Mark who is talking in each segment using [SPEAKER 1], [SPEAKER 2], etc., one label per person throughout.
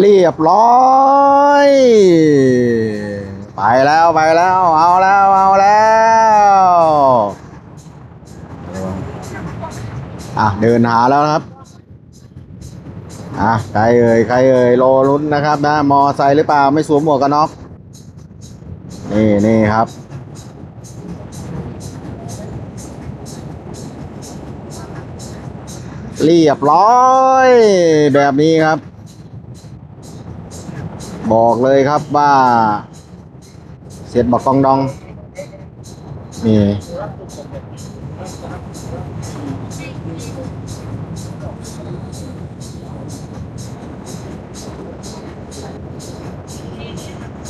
[SPEAKER 1] เรียบร้อย ไปแล้วไปแล้ว เอาแล้วเอาแล้วอะเดินหาแล้วครับอะใครเอ่ยใครเอ่ยโลลุ้นนะครับนะมอไซค์หรือเปล่าไม่สวมหมวกกันน็อกนี่นี่ครับเรียบร้อย แบบนี้ครับ บอกเลยครับว่า เสร็จบักกองดอง นี่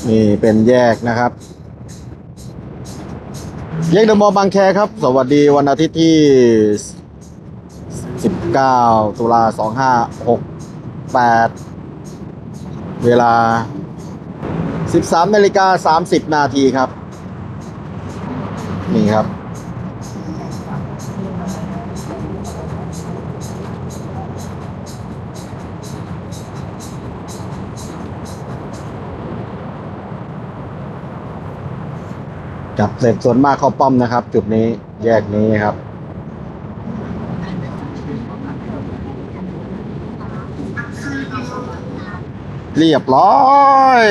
[SPEAKER 1] นี่เป็นแยกนะครับ แยกเดอะมอลล์บางแคครับ สวัสดีวันอาทิตย์ที่ 19 ตุลา 2568 เวลา 13นาฬิกา30 นาทีครับ นี่ครับ จับเสร็จส่วนมากเข้าป้อมนะครับ จุดนี้แยกนี้ครับ เรียบร้อย